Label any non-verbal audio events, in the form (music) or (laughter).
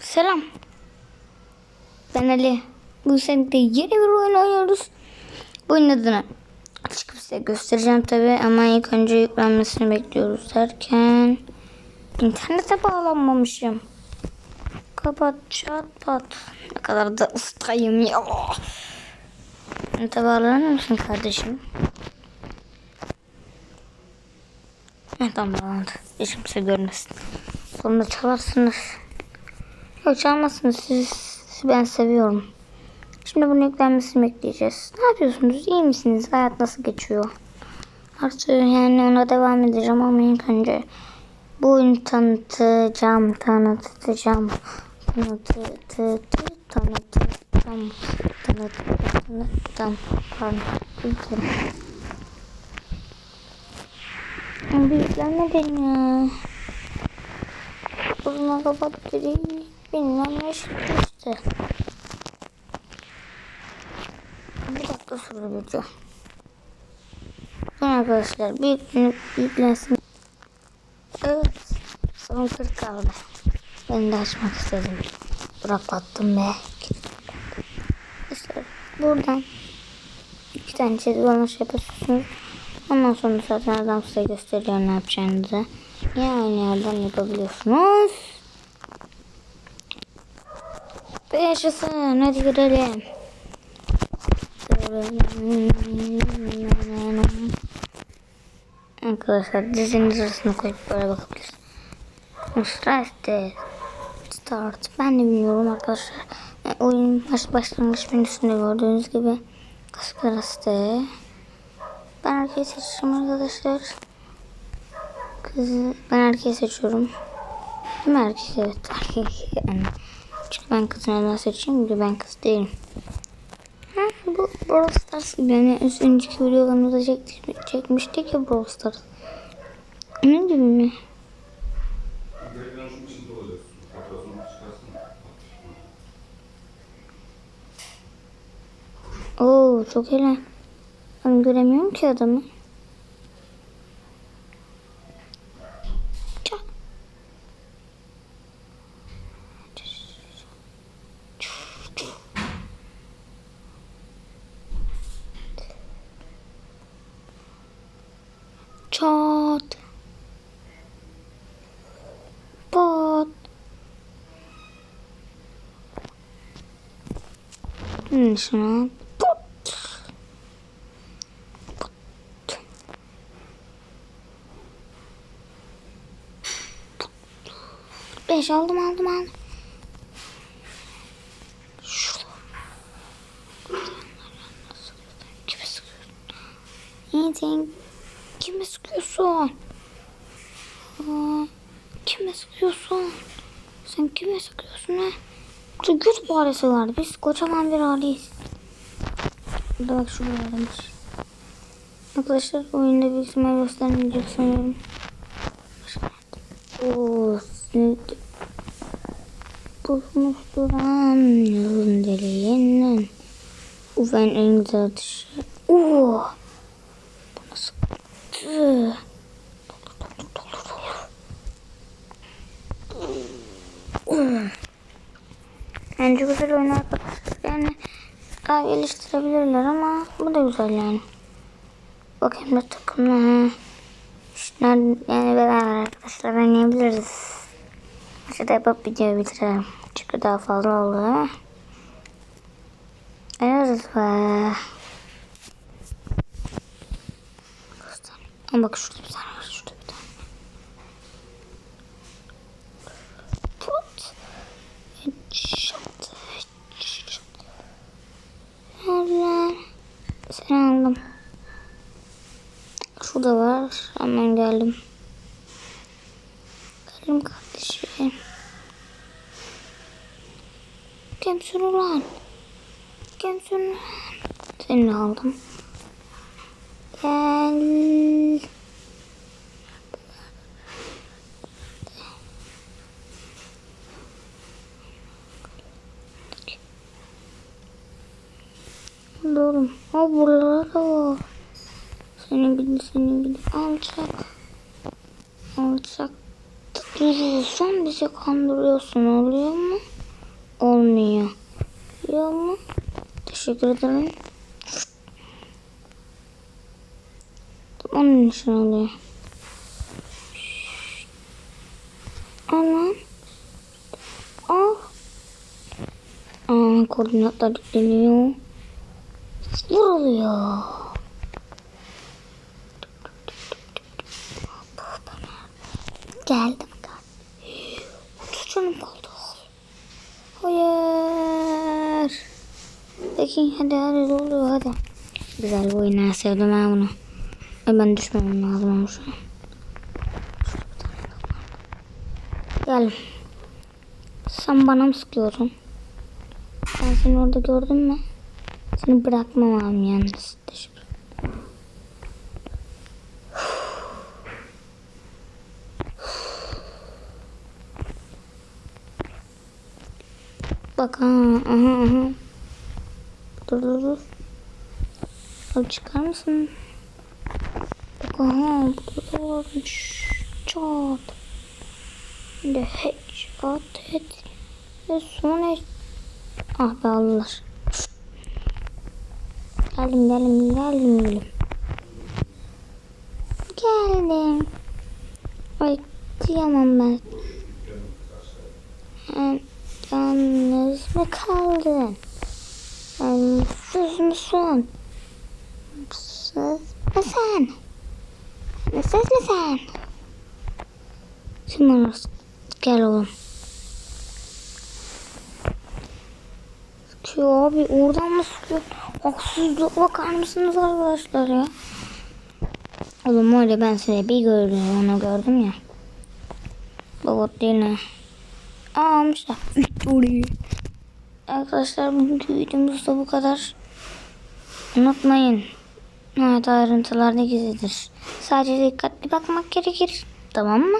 Selam. Ben Ali. Bu sene de yeni bir oyun oynuyoruz. Bu oyunun adını çıkıp size göstereceğim tabi ama ilk önce yüklenmesini bekliyoruz derken internete bağlanmamışım. Kapat çat pat. Ne kadar da ustayım ya. İnternete bağlanır mısın kardeşim? Ne tamam bağlandı. Hiç kimse görmesin. Sonra çalarsınız. Yok çalmazsınız siz. ben seviyorum. Şimdi bunun yüklenmesini bekleyeceğiz. Ne yapıyorsunuz? İyi misiniz? Hayat nasıl geçiyor? Artık yani ona devam edeceğim ama ilk önce bu oyunu tanıtacağım, tanıtacağım, tanıtacağım, tanıtacağım, tanıtacağım, pardon, ülkerim. Bir yüklenmeden ya. Burnuna kapat dedi. Bilmem ne işte. Bir dakika video. Sonra arkadaşlar bir günlük yüklensin. Evet. Son 40 kaldı. Ben de açmak istedim. Bırakattım be. İşte buradan iki tane çizgi bana şey yapıyorsunuz. Ondan sonra zaten adam size gösteriyor ne yapacağınızı. Yine aynı yerden yapabiliyorsunuz. Ve yaşasın. Hadi girelim. Arkadaşlar dizinin arasına koyup böyle bakabilirsiniz. Start Start. Ben de bilmiyorum arkadaşlar. Yani oyun baş başlangıç menüsünde gördüğünüz gibi kasık arası. Ben erkeği seçiyorum arkadaşlar. Kızı ben erkeği seçiyorum. Değil mi erkek? Evet. (laughs) Çünkü ben kızı neden seçeyim ki ben kız değilim. Ha, bu Brawl Stars gibi yani önceki videolarımızda çektik, çekmiştik ya Brawl Stars. Onun gibi mi? Oo çok eğlen. Ben göremiyorum ki adamı. Çat. Pat. Hmm, şuna. Pat. Pat. Beş aldım aldım aldım. Şurada. Kime sıkıyorsun? Aa, kime sıkıyorsun? Sen kime sıkıyorsun ha? Faresi var. Biz kocaman bir aileyiz. Burada bak şurada varmış. Arkadaşlar oyunda büyük ihtimal göstermeyecek sanıyorum. Ooo sinir. Bozmuş duran yolun deliğinden. Uf en güzel atışı. Oo. Bence güzel oyun arkadaşlar. Yani daha geliştirebilirler ama bu da güzel yani. Bakayım da takımla. İşte yani beraber arkadaşlar oynayabiliriz. Maçı yapıp videoyu bitirelim. Çünkü daha fazla oldu? Evet Ama bak şurada bir tane var. Şurada bir tane. Headshot. Headshot. Allah. Seni aldım. Şurada var. Hemen geldim. Geldim kardeşim. Kimsin ulan? Kimsin ulan? Seni aldım. Gel. Doğru. Ha buralara da var. Senin gidi senin gidi alçak. Alçak. Tıt. Dur sen bizi kandırıyorsun oluyor mu? Olmuyor. Oluyor mu? Teşekkür ederim. Onun için oluyor. Anam. Ah. Aa, koordinatlar yükleniyor. Vuruluyor. Geldim. Otuz canım kaldı. Hayır. Peki hadi hadi doluyor hadi. Güzel bu oyunu sevdim ben bunu. Ben düşmemem lazım ama şu. Gel. Sen bana mı sıkıyorsun? Ben seni orada gördüm mü? Seni bırakmam abi yalnız. Bak ha, aha, aha. Dur dur dur. Abi çıkar mısın? Aha, burada da varmış. Çat. De headshot head. Ve sonra Ah be Allah. Geldim geldim geldim geldim. Geldim. Ay kıyamam ben. Sen yalnız mı kaldın? Sen mutsuz musun? Mutsuz mu sen? Mu sen? Şimdi. Gel oğlum. Sıkıyor abi oradan mı sıkıyor? Haksızlığa bakar mısınız arkadaşlar ya? Oğlum öyle ben seni bir gördüm onu gördüm ya. Babot değil ne? Aa almışlar. Victory. Arkadaşlar bugünkü videomuz da bu kadar. Unutmayın. Hayat ayrıntılarda gizlidir. Sadece dikkatli bakmak gerekir. Tamam mı?